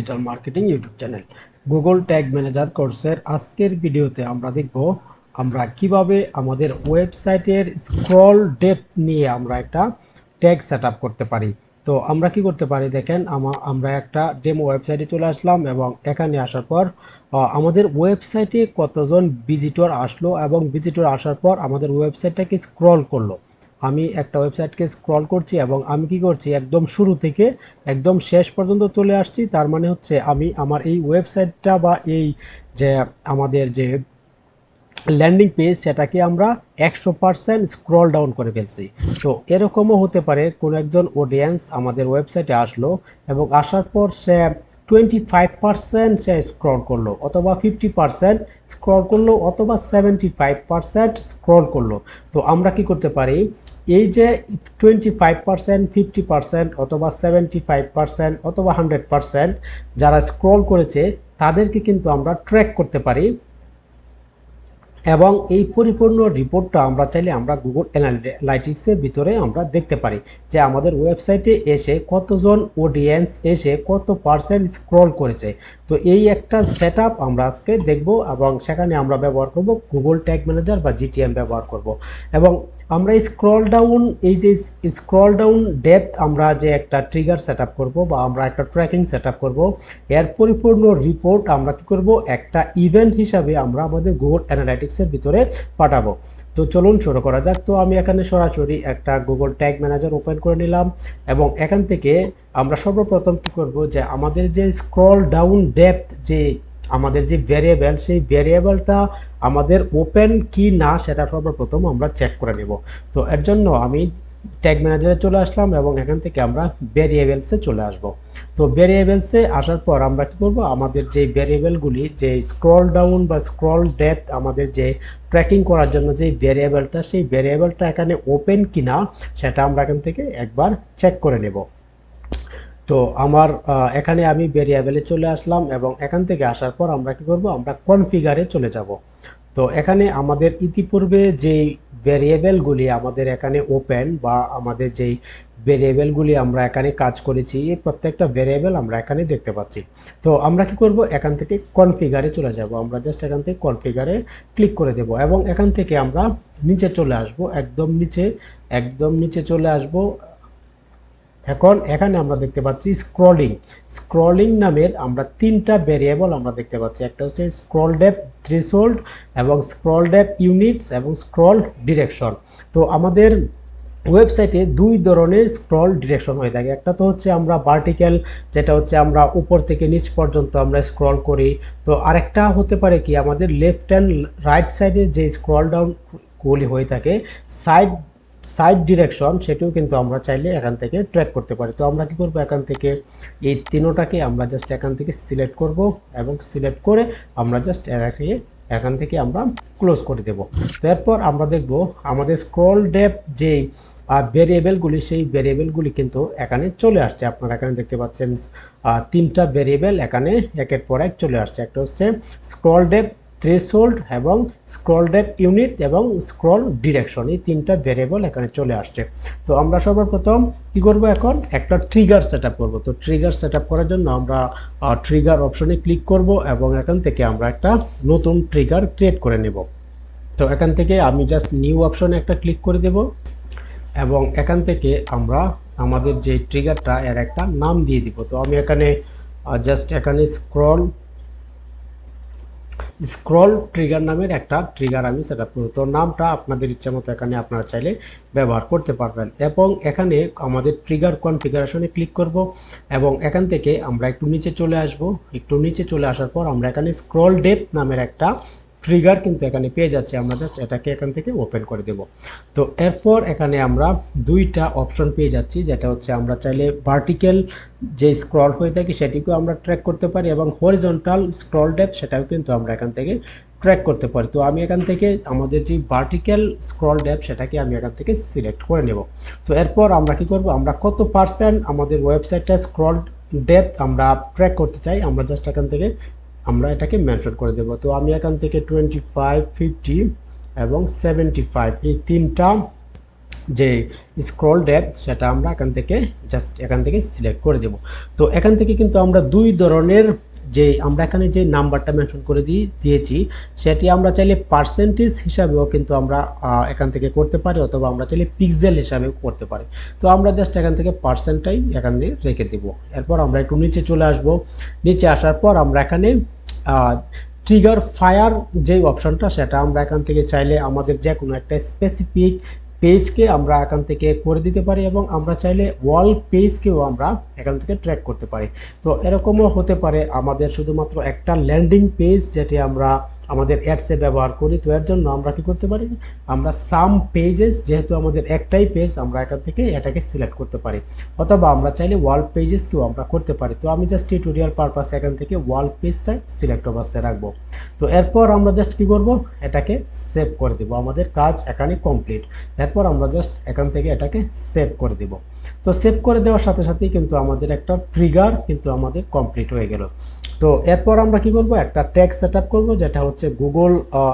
Digital marketing YouTube channel Google tag manager কোর্সের আজকের ভিডিওতে আমরা দেখব আমরা কীভাবে আমাদের ওয়েবসাইটের স্ক্রল ডেপ নিয়ে আমরা একটা ট্যাগ সেট করতে পারি। তো আমরা কি করতে পারি দেখেন, আমা- আমরা একটা ডেমো ওয়েবসাইটে চলে আসলাম এবং এখানে আসার পর আমাদের ওয়েবসাইটে কতজন ভিজিটর আসলো এবং ভিজিটর আসার পর আমাদের ওয়েবসাইটটাকে স্ক্রল করল। আমি একটা ওয়েবসাইটকে স্ক্রল করছি এবং আমি কি করছি, একদম শুরু থেকে একদম শেষ পর্যন্ত চলে আসছি। তার মানে হচ্ছে আমি আমার এই ওয়েবসাইটটা বা এই যে আমাদের যে ল্যান্ডিং পেজ সেটাকে আমরা একশো পার্সেন্ট স্ক্রল ডাউন করে ফেলছি। তো এরকমও হতে পারে, কোনো একজন অডিয়েন্স আমাদের ওয়েবসাইটে আসলো এবং আসার পর সে টোয়েন্টি ফাইভ পার্সেন্ট সে স্ক্রল করল, অথবা ফিফটি পার্সেন্ট স্ক্রল করল, অথবা সেভেন্টি ফাইভ পার্সেন্ট স্ক্রল করল। তো আমরা কি করতে পারি? এই যে twenty five percent fifty percent অথবা সেভেন্টি ফাইভ পার্সেন্ট অথবা হান্ড্রেড পার্সেন্ট যারা স্ক্রল করেছে, তাদেরকে কিন্তু আমরা ট্র্যাক করতে পারি। এবং এই পরিপূর্ণ রিপোর্টটা আমরা চাইলে আমরা গুগল অ্যানালাইটিক্সের ভিতরে আমরা দেখতে পারি যে আমাদের ওয়েবসাইটে এসে কতজন অডিয়েন্স এসে কত পার্সেন্ট স্ক্রল করেছে। তো এই একটা সেট আমরা আজকে দেখব এবং সেখানে আমরা ব্যবহার করব গুগল ট্যাগ ম্যানেজার বা জিটিএম ব্যবহার করব। এবং আমরা স্ক্রল ডাউন এই যে স্ক্রল ডাউন ডেপথ আমরা যে একটা ট্রিগার সেট আপ করব বা আমরা একটা ট্র্যাকিং সেট আপ করব, এর পরিপূর্ণ রিপোর্ট আমরা কি করব? একটা ইভেন্ট হিসাবে আমরা আমাদের গুগল অ্যানালাইটিক্সের ভিতরে পাঠাবো। তো চলুন শুরু করা যাক। তো আমি এখানে সরাসরি একটা গুগল ট্যাগ ম্যানেজার ওপেন করে নিলাম এবং এখান থেকে আমরা সর্বপ্রথম কি করব যে আমাদের যে স্ক্রল ডাউন ডেপথ যে আমাদের যে ভ্যারিয়েবল সেই ভ্যারিয়েবলটা আমাদের ওপেন কি না সেটা সর্বপ্রথম আমরা চেক করে নেব। তো এর জন্য আমি ট্যাগ ম্যানেজারে চলে আসলাম এবং এখান থেকে আমরা ভ্যারিয়েবলসে চলে আসব। তো ভ্যারিয়েবলসে আসার পর আমরা কি করব? আমাদের যে ভ্যারিয়েবলগুলি যে স্ক্রল ডাউন বা স্ক্রল ডেথ আমাদের যে ট্র্যাকিং করার জন্য যে ভ্যারিয়েবলটা সেই ভ্যারিয়েবলটা এখানে ওপেন কিনা সেটা আমরা এখান থেকে একবার চেক করে নেব। তো আমার এখানে আমি ভেরিয়েবলে চলে আসলাম এবং এখান থেকে আসার পর আমরা কি করব, আমরা কনফিগারে চলে যাব। তো এখানে আমাদের ইতিপূর্বে যেই ভেরিয়েবলগুলি আমাদের এখানে ওপেন বা আমাদের যেই ভেরিয়েবলগুলি আমরা এখানে কাজ করেছি, এই প্রত্যেকটা ভেরিয়েবল আমরা এখানে দেখতে পাচ্ছি। তো আমরা কি করব, এখান থেকে কনফিগারে চলে যাব। আমরা জাস্ট এখান থেকে কনফিগারে ক্লিক করে দেব এবং এখান থেকে আমরা নিচে চলে আসব, একদম নিচে একদম নিচে চলে আসব এখন এখানে আমরা দেখতে পাচ্ছি স্ক্রলিং স্ক্রলিং নামের আমরা তিনটা ভেরিয়েবল আমরা দেখতে পাচ্ছি। একটা হচ্ছে স্ক্রল ডেপ থ্রিসোল্ড এবং স্ক্রল ডেপ ইউনিটস এবং স্ক্রল ডিরেকশন তো আমাদের ওয়েবসাইটে দুই ধরনের স্ক্রল ডিরেকশন হয়ে থাকে। একটা তো হচ্ছে আমরা ভার্টিক্যাল যেটা হচ্ছে আমরা উপর থেকে নিচ পর্যন্ত আমরা স্ক্রল করি। তো আরেকটা হতে পারে কি, আমাদের লেফট অ্যান্ড রাইট সাইডের যে স্ক্রল ডাউন গুলি হয়ে থাকে সাইড সাইড ডিরেকশন সেটিও কিন্তু আমরা চাইলে এখান থেকে ট্র্যাক করতে পারি। তো আমরা কি করব? এখান থেকে এই তিনোটাকে আমরা জাস্ট এখান থেকে সিলেক্ট করব এবং সিলেক্ট করে আমরা জাস্ট এটাকে এখান থেকে আমরা ক্লোজ করে দেব। তো এরপর আমরা দেখব আমাদের স্ক্রল ডেপ যে ভেরিয়েবলগুলি সেই ভেরিয়েবলগুলি কিন্তু এখানে চলে আসছে। আপনারা এখানে দেখতে পাচ্ছেন তিনটা ভেরিয়েবল এখানে একের পর এক চলে আসছে। একটা হচ্ছে স্ক্রল ডেপ থ্রেশহোল্ড এবং স্ক্রল ডেপ ইউনিট এবং স্ক্রল ডিরেকশন এই তিনটা ভেরিয়েবল এখানে চলে আসছে। তো আমরা সর্বপ্রথম কী করব এখন? একটা ট্রিগার সেট আপ করব। তো ট্রিগার সেট আপ করার জন্য আমরা ট্রিগার অপশনে ক্লিক করব এবং এখান থেকে আমরা একটা নতুন ট্রিগার ক্রিয়েট করে নেব। তো এখান থেকে আমি জাস্ট নিউ অপশনে একটা ক্লিক করে দেব এবং এখান থেকে আমরা আমাদের যে ট্রিগারটা এর একটা নাম দিয়ে দিব। তো আমি এখানে জাস্ট এখানে স্ক্রল স্ক্রল ট্রিগার নামের একটা ট্রিগার আমি সেট আপ করব তো নামটা আপনাদের ইচ্ছা মতো এখানে আপনারা চাইলে ব্যবহার করতে পারবেন। এবং এখানে আমাদের ট্রিগার কনফিগারেশনে ক্লিক করব এবং এখান থেকে আমরা একটু নিচে চলে আসব। একটু নিচে চলে আসার পর আমরা এখানে স্ক্রল ডেপ নামের একটা ট্রিগার কিন্তু এখানে পেয়ে যাচ্ছে। আমরা জাস্ট এটাকে এখান থেকে ওপেন করে দেব। তো এরপর এখানে আমরা দুইটা অপশন পেয়ে যাচ্ছি, যেটা হচ্ছে আমরা চাইলে ভার্টিক্যাল যে স্ক্রল হয়ে থাকে সেটিকেও আমরা ট্র্যাক করতে পারি এবং হরিজন্টাল স্ক্রল ডেপ সেটাও কিন্তু আমরা এখান থেকে ট্র্যাক করতে পারি। তো আমি এখান থেকে আমাদের যে ভার্টিক্যাল স্ক্রল ডেপ সেটাকে আমি এখান থেকে সিলেক্ট করে নেব। তো এরপর আমরা কি করব? আমরা কত পার্সেন্ট আমাদের ওয়েবসাইটটা স্ক্রল ডেপথ আমরা ট্র্যাক করতে চাই? আমরা জাস্ট এখান থেকে আমরা এটাকে মেনশন করে দেব। তো আমি এখান থেকে টোয়েন্টি ফাইভ ফিফটি এবং সেভেন্টি ফাইভ এই তিনটা যে স্ক্রল ডেপথ সেটা আমরা এখান থেকে জাস্ট এখান থেকে সিলেক্ট করে দেব। তো এখান থেকে কিন্তু আমরা দুই ধরনের যে আমরা এখানে যে নাম্বারটা মেনশন করে দিয়ে দিয়েছি, সেটি আমরা চাইলে পার্সেন্টেজ হিসাবেও কিন্তু আমরা এখান থেকে করতে পারি, অথবা আমরা চাইলে পিক্সেল হিসাবেও করতে পারি। তো আমরা জাস্ট এখান থেকে পার্সেন্টটাই এখান দিয়ে রেখে দেব। এরপর আমরা একটু নিচে চলে আসব। নিচে আসার পর আমরা এখানে ট্রিগার ফায়ার যে অপশনটা সেটা আমরা এখান থেকে চাইলে আমাদের যে কোনো একটা স্পেসিফিক পেজকে আমরা এখান থেকে করে দিতে পারি এবং আমরা চাইলে ওয়াল পেজকেও আমরা এখান থেকে ট্র্যাক করতে পারি। তো এরকমও হতে পারে আমাদের শুধুমাত্র একটা ল্যান্ডিং পেজ যেটি আমরা আমাদের অ্যাডসে ব্যবহার করি, তো এর জন্য আমরা কি করতে পারি? আমরা সাম পেজেস যেহেতু আমাদের একটাই পেজ আমরা এখান থেকে এটাকে সিলেক্ট করতে পারি। অথবা আমরা চাইলে ওয়াল পেজেসকেও আমরা করতে পারি। তো আমি জাস্ট টিউটোরিয়াল পারপাস এখান থেকে ওয়াল পেজটা সিলেক্ট অবস্থায় রাখব। তো এরপর আমরা জাস্ট কি করব? এটাকে সেভ করে দেব। আমাদের কাজ এখানে কমপ্লিট এরপর আমরা জাস্ট এখান থেকে এটাকে সেভ করে দেব। তো সেভ করে দেওয়ার সাথে সাথেই কিন্তু আমাদের একটা ট্রিগার কিন্তু আমাদের কমপ্লিট হয়ে গেল। তো এরপর আমরা কি করব? একটা ট্যাগ সেট আপ করব, যেটা হচ্ছে গুগল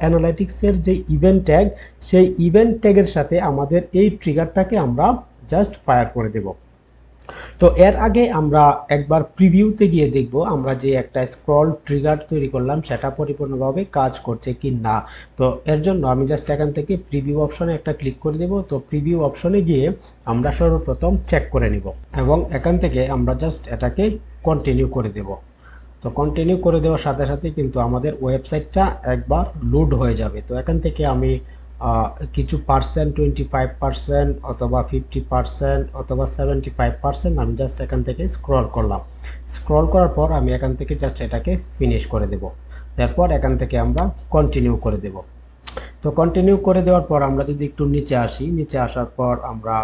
অ্যানালাইটিক্সের যে ইভেন্ট ট্যাগ সেই ইভেন্ট ট্যাগের সাথে আমাদের এই ট্রিগারটাকে আমরা জাস্ট ফায়ার করে দেব। তো এর আগে আমরা একবার প্রিভিউতে গিয়ে দেখব আমরা যে একটা স্ক্রল ট্রিগার তৈরি করলাম, সেটা পরিপূর্ণভাবে কাজ করছে কি না। তো এর জন্য আমি জাস্ট এখান থেকে প্রিভিউ অপশনে একটা ক্লিক করে দেব। তো প্রিভিউ অপশনে গিয়ে আমরা সর্বপ্রথম চেক করে নিব এবং এখান থেকে আমরা জাস্ট এটাকে কন্টিনিউ করে দেব। তো কন্টিনিউ করে দেওয়ার সাথে সাথে কিন্তু আমাদের ওয়েবসাইটটা একবার লোড হয়ে যাবে। তো এখান থেকে আমি কিছু পার্সেন্ট টোয়েন্টি ফাইভ পার্সেন্ট অথবা ফিফটি পার্সেন্ট অথবা সেভেন্টি ফাইভ পার্সেন্ট আমি জাস্ট এখান থেকে স্ক্রল করলাম। স্ক্রল করার পর আমি এখান থেকে জাস্ট এটাকে ফিনিশ করে দেব। তারপর এখান থেকে আমরা কন্টিনিউ করে দেব। তো কন্টিনিউ করে দেওয়ার পর আমরা যদি একটু নিচে আসি, নিচে আসার পর আমরা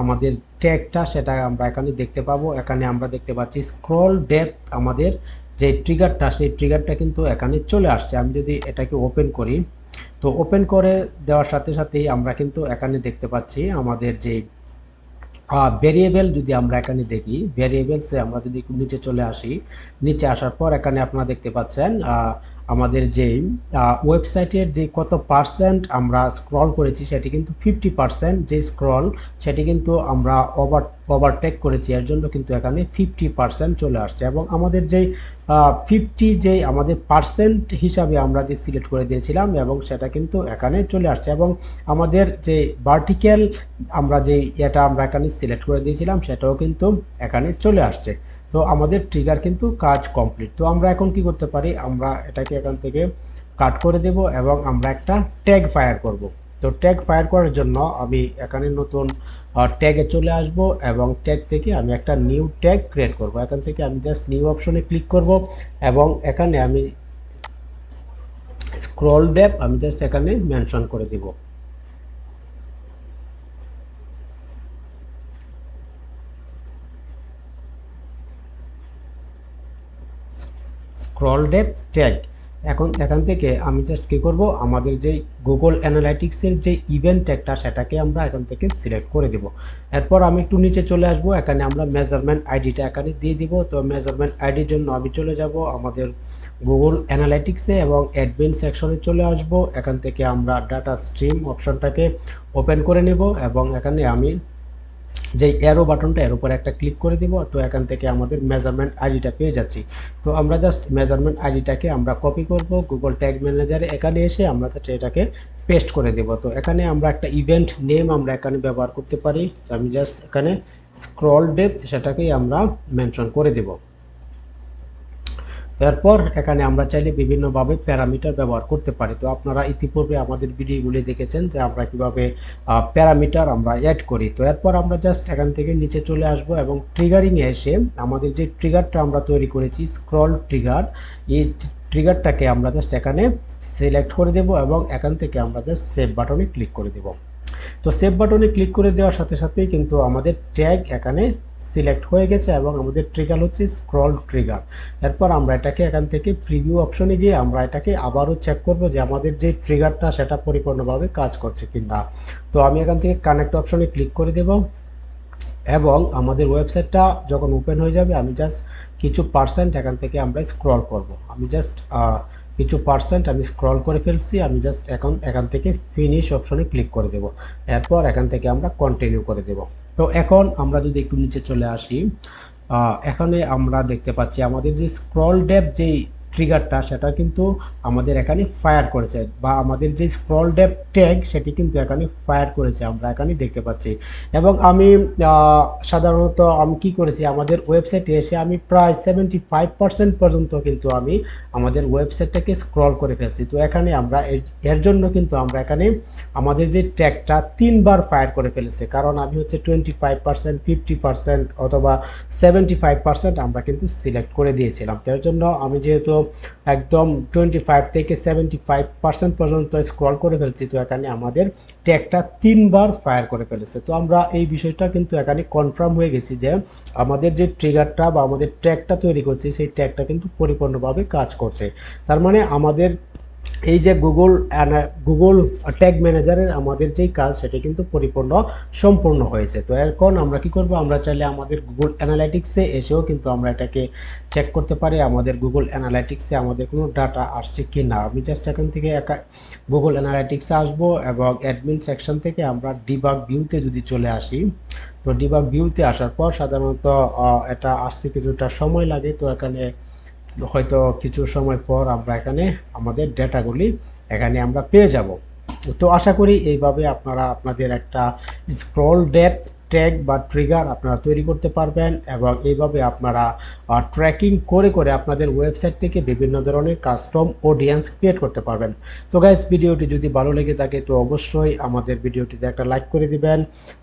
আমাদের ট্যাগটা সেটা আমরা এখানে দেখতে পাবো। এখানে আমরা দেখতে পাচ্ছি স্ক্রল ডেপথ আমাদের যে ট্রিগারটা সেই ট্রিগারটা কিন্তু এখানে চলে আসছে। আমি যদি এটাকে ওপেন করি তো ওপেন করে দেওয়ার সাথে সাথেই আমরা কিন্তু এখানে দেখতে পাচ্ছি আমাদের যে ভেরিয়েবেল যদি আমরা এখানে দেখি ভেরিয়েবলসে আমরা যদি নিচে চলে আসি, নিচে আসার পর এখানে আপনারা দেখতে পাচ্ছেন আমাদের যে ওয়েবসাইটের যে কত পার্সেন্ট আমরা স্ক্রল করেছি, সেটি কিন্তু ফিফটি পার্সেন্ট যে স্ক্রল সেটি কিন্তু আমরা ওভার ওভারটেক করেছি। এর জন্য কিন্তু এখানে ফিফটি পার্সেন্ট চলে আসছে। এবং আমাদের যেই ফিফটি যে আমাদের পার্সেন্ট হিসাবে আমরা যে সিলেক্ট করে দিয়েছিলাম, এবং সেটা কিন্তু এখানে চলে আসছে। এবং আমাদের যে ভার্টিক্যাল আমরা যে এটা আমরা এখানে সিলেক্ট করে দিয়েছিলাম, সেটাও কিন্তু এখানে চলে আসছে। তো আমাদের ট্রিগার কিন্তু কাজ কমপ্লিট তো আমরা এখন কি করতে পারি? আমরা এটাকে এখান থেকে কাট করে দেব এবং আমরা একটা ট্যাগ ফায়ার করব। তো ট্যাগ ফায়ার করার জন্য আমি এখানে নতুন ট্যাগে চলে আসব এবং ট্যাগ থেকে আমি একটা নিউ ট্যাগ ক্রিয়েট করব। এখান থেকে আমি জাস্ট নিউ অপশনে ক্লিক করব এবং এখানে আমি স্ক্রল ড্যাপ আমি জাস্ট এখানে মেনশন করে দিব। স্ক্রল ডেপ ট্যাগ এখন এখান থেকে আমি জাস্ট কী করব? আমাদের যে গুগল অ্যানালাইটিক্সের যে ইভেন্ট ট্যাগটা সেটাকে আমরা এখান থেকে সিলেক্ট করে দেব। এরপর আমি একটু নিচে চলে আসব। এখানে আমরা মেজারমেন্ট আইডিটা এখানে দিয়ে দিব। তো মেজারমেন্ট আইডির জন্য আমি চলে যাব আমাদের গুগল অ্যানালাইটিক্সে এবং অ্যাডমিন সেকশনে চলে আসব। এখান থেকে আমরা ডাটা স্ট্রিম অপশনটাকে ওপেন করে নেব এবং এখানে আমি যে অ্যারো বাটনটা এর উপরে একটা ক্লিক করে দিব, তো এখান থেকে আমাদের মেজারমেন্ট আইডিটা পেয়ে যাচ্ছি। তো আমরা জাস্ট মেজারমেন্ট আইডিটাকে আমরা কপি করব গুগল ট্যাগ ম্যানেজারে এখানে এসে আমরা এটাকে পেস্ট করে দেব। তো এখানে আমরা একটা ইভেন্ট নেম আমরা এখানে ব্যবহার করতে পারি আমি জাস্ট এখানে স্ক্রল ডেপথ সেটাকেই আমরা মেনশন করে দেব। তারপর এখানে আমরা চাইলে বিভিন্নভাবে প্যারামিটার ব্যবহার করতে পারি। তো আপনারা ইতিপূর্বে আমাদের ভিডিওগুলি দেখেছেন যে আমরা কীভাবে প্যারামিটার আমরা অ্যাড করি। তো এরপর আমরা জাস্ট এখান থেকে নিচে চলে আসব এবং ট্রিগারিংয়ে এসে আমাদের যে ট্রিগারটা আমরা তৈরি করেছি স্ক্রল ট্রিগার এই ট্রিগারটাকে আমরা জাস্ট এখানে সিলেক্ট করে দেব এবং এখান থেকে আমরা জাস্ট সেভ বাটনে ক্লিক করে দেব। তো সেভ বাটনে ক্লিক করে দেওয়ার সাথে সাথেই কিন্তু আমাদের ট্যাগ এখানে সিলেক্ট হয়ে গেছে এবং আমাদের ট্রিগার হচ্ছে স্ক্রল ট্রিগার এরপর আমরা এটাকে এখান থেকে প্রিভিউ অপশনে গিয়ে আমরা এটাকে আবারও চেক করব যে আমাদের যে ট্রিগারটা সেটা পরিপূর্ণভাবে কাজ করছে কি না। তো আমি এখান থেকে কানেক্ট অপশনে ক্লিক করে দেব এবং আমাদের ওয়েবসাইটটা যখন ওপেন হয়ে যাবে, আমি জাস্ট কিছু পার্সেন্ট এখান থেকে আমরা স্ক্রল করব। আমি জাস্ট কিছু পার্সেন্ট আমি স্ক্রল করে ফেলছি, আমি জাস্ট এখন, এখান থেকে ফিনিশ অপশনে ক্লিক করে দেব। এরপর এখান থেকে আমরা কন্টিনিউ করে দেব। তো এখন আমরা যদি একটু নিচে চলে আসি এখানে আমরা দেখতে পাচ্ছি আমাদের যে স্ক্রল ডেপ যেই ট্রিগারটা, সেটা কিন্তু আমাদের এখানে ফায়ার করেছে বা আমাদের যে স্ক্রল ডেপ ট্যাগ সেটি কিন্তু এখানে ফায়ার করেছে, আমরা এখানে দেখতে পাচ্ছি। এবং আমি সাধারণত আমি কি করেছি, আমাদের ওয়েবসাইটে এসে আমি প্রায় সেভেন্টি ফাইভ পার্সেন্ট পর্যন্ত কিন্তু আমি আমাদের ওয়েবসাইটটাকে স্ক্রল করে ফেলছি। তো এখানে আমরা এর- জন্য কিন্তু আমরা এখানে আমাদের যে ট্যাগটা তিনবার ফায়ার করে ফেলেছে। কারণ আমি হচ্ছে twenty five percent fifty percent অথবা সেভেন্টি ফাইভ পার্সেন্ট আমরা কিন্তু সিলেক্ট করে দিয়েছিলাম। তার জন্য আমি যেহেতু একদম টোয়েন্টি ফাইভ থেকে সেভেন্টি ফাইভ পার্সেন্ট পর্যন্ত স্ক্রল করে ফেলছি। তো এখানে আমাদের ট্যাগটা তিনবার ফায়ার করে ফেলেছে। তো আমরা এই বিষয়টা কিন্তু এখানে কনফার্ম হয়ে গেছি যে আমাদের যে ট্রিগারটা বা আমাদের ট্যাগটা তৈরি করছি, সেই ট্যাগটা কিন্তু পরিপূর্ণভাবে কাজ করছে। তার মানে আমাদের এই যে গুগল গুগল ট্যাগ ম্যানেজারের আমাদের যেই কাজ, সেটা কিন্তু পরিপূর্ণ, সম্পূর্ণ হয়েছে। তো এখন আমরা কি করব? আমরা চাইলে আমাদের গুগল অ্যানালাইটিক্সে এসেও কিন্তু আমরা এটাকে চেক করতে পারি, আমাদের গুগল অ্যানালাইটিক্সে আমাদের কোনো ডাটা আসছে কি না। আমি জাস্ট এখান থেকে একা গুগল অ্যানালাইটিক্সে আসব এবং অ্যাডমিন সেকশন থেকে আমরা ডিবাগ ভিউতে যদি চলে আসি, তো ডিবাগ ভিউতে আসার পর সাধারণত এটা আসতে কিছুটা সময় লাগে। তো এখানে হয়তো কিছু সময় পর আমরা এখানে আমাদের ডেটাগুলি এখানে আমরা পেয়ে যাব। তো আশা করি এইভাবে আপনারা আপনাদের একটা স্ক্রল ডেপ, ট্যাগ বা ট্রিগার আপনারা তৈরি করতে পারবেন এবং এইভাবে আপনারা ট্র্যাকিং করে করে আপনাদের ওয়েবসাইট থেকে বিভিন্ন ধরনের কাস্টম অডিয়েন্স ক্রিয়েট করতে পারবেন। তো গাইস ভিডিওটি যদি ভালো লেগে থাকে তো অবশ্যই আমাদের ভিডিওটিতে একটা লাইক করে দিবেন।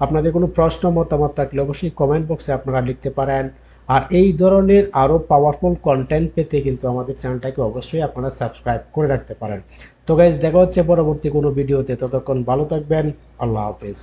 আপনাদের কোনো প্রশ্ন, মতামত থাকলে অবশ্যই কমেন্ট বক্সে আপনারা লিখতে পারেন। আর এই ধরনের আরও পাওয়ারফুল কন্টেন্ট পেতে কিন্তু আমাদের চ্যানেলটাকে অবশ্যই আপনারা সাবস্ক্রাইব করে রাখতে পারেন। তো গাইজ দেখা হচ্ছে পরবর্তী কোনো ভিডিওতে ততক্ষণ ভালো থাকবেন। আল্লাহ হাফিজ।